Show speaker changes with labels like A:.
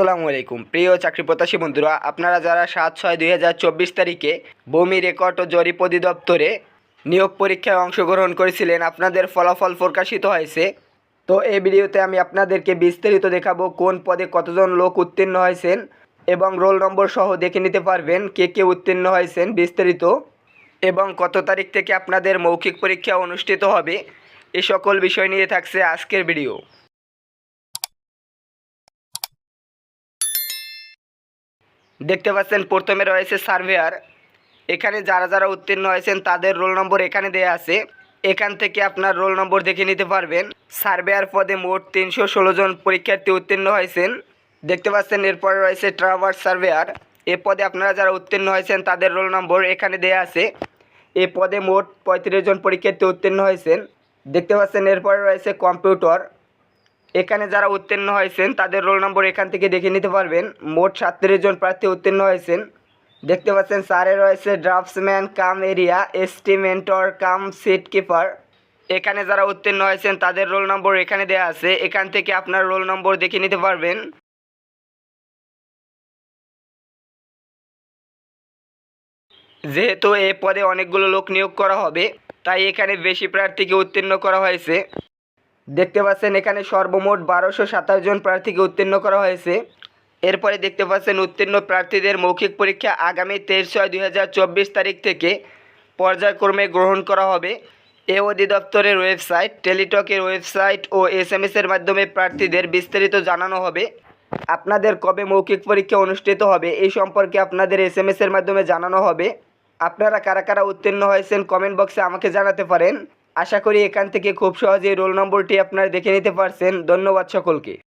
A: আসসালামু আলাইকুম। প্রিয় চাকরি প্রত্যাশী বন্ধুরা, আপনারা যারা সাত ছয় দুই হাজার চব্বিশ তারিখে ভূমি রেকর্ড ও জরিপ অধিদপ্তরে নিয়োগ পরীক্ষায় অংশগ্রহণ করেছিলেন, আপনাদের ফলাফল প্রকাশিত হয়েছে। তো এই ভিডিওতে আমি আপনাদেরকে বিস্তারিত দেখাবো কোন পদে কতজন লোক উত্তীর্ণ হয়েছেন এবং রোল নম্বর সহ দেখে নিতে পারবেন কে কে উত্তীর্ণ হয়েছেন বিস্তারিত এবং কত তারিখ থেকে আপনাদের মৌখিক পরীক্ষা অনুষ্ঠিত হবে, এ সকল বিষয় নিয়ে থাকছে আজকের ভিডিও। দেখতে পাচ্ছেন, প্রথমে রয়েছে সার্ভেয়ার। এখানে যারা যারা উত্তীর্ণ হয়েছেন, তাদের রোল নম্বর এখানে দেয়া আছে। এখান থেকে আপনার রোল নম্বর দেখে নিতে পারবেন। সার্ভেয়ার পদে মোট তিনশো ষোলো জন পরীক্ষার্থী উত্তীর্ণ হয়েছেন। দেখতে পাচ্ছেন, এরপরে রয়েছে ট্রাভার সার্ভেয়ার। এ পদে আপনারা যারা উত্তীর্ণ হয়েছেন, তাদের রোল নম্বর এখানে দেয়া আছে। এ পদে মোট পঁয়ত্রিশ জন পরীক্ষার্থী উত্তীর্ণ হয়েছেন। দেখতে পাচ্ছেন, এরপরে রয়েছে কম্পিউটার। এখানে যারা উত্তীর্ণ হয়েছেন, তাদের রোল নম্বর এখান থেকে দেখে নিতে পারবেন। মোট সাতত্রিশ জন প্রার্থী উত্তীর্ণ হয়েছেন। দেখতে পাচ্ছেন, স্যারে রয়েছে draftsman, cum area estimator cum seat keeper. এখানে যারা উত্তীর্ণ হয়েছেন, তাদের রোল নম্বর এখানে দেওয়া আছে। এখান থেকে আপনার রোল নম্বর দেখে নিতে পারবেন। যেহেতু এ পদে অনেকগুলো লোক নিয়োগ করা হবে, তাই এখানে বেশি প্রার্থীকে উত্তীর্ণ করা হয়েছে। দেখতে পাচ্ছেন এখানে সর্বমোট বারোশো সাতাশ জন প্রার্থীকে উত্তীর্ণ করা হয়েছে। এরপরে দেখতে পাচ্ছেন উত্তীর্ণ প্রার্থীদের মৌখিক পরীক্ষা আগামী তেইশ ছয় দুই তারিখ থেকে পর্যায়ক্রমে গ্রহণ করা হবে। এ অধিদপ্তরের ওয়েবসাইট, টেলিটকের ওয়েবসাইট ও এস এম এসের মাধ্যমে প্রার্থীদের বিস্তারিত জানানো হবে। আপনাদের কবে মৌখিক পরীক্ষা অনুষ্ঠিত হবে এই সম্পর্কে আপনাদের এস এম এসের মাধ্যমে জানানো হবে। আপনারা কারা কারা উত্তীর্ণ হয়েছেন কমেন্ট বক্সে আমাকে জানাতে পারেন। আশা করি এখান থেকে খুব সহজেই রোল নম্বরটি আপনারা দেখে নিতে পারছেন। ধন্যবাদ সকলকে।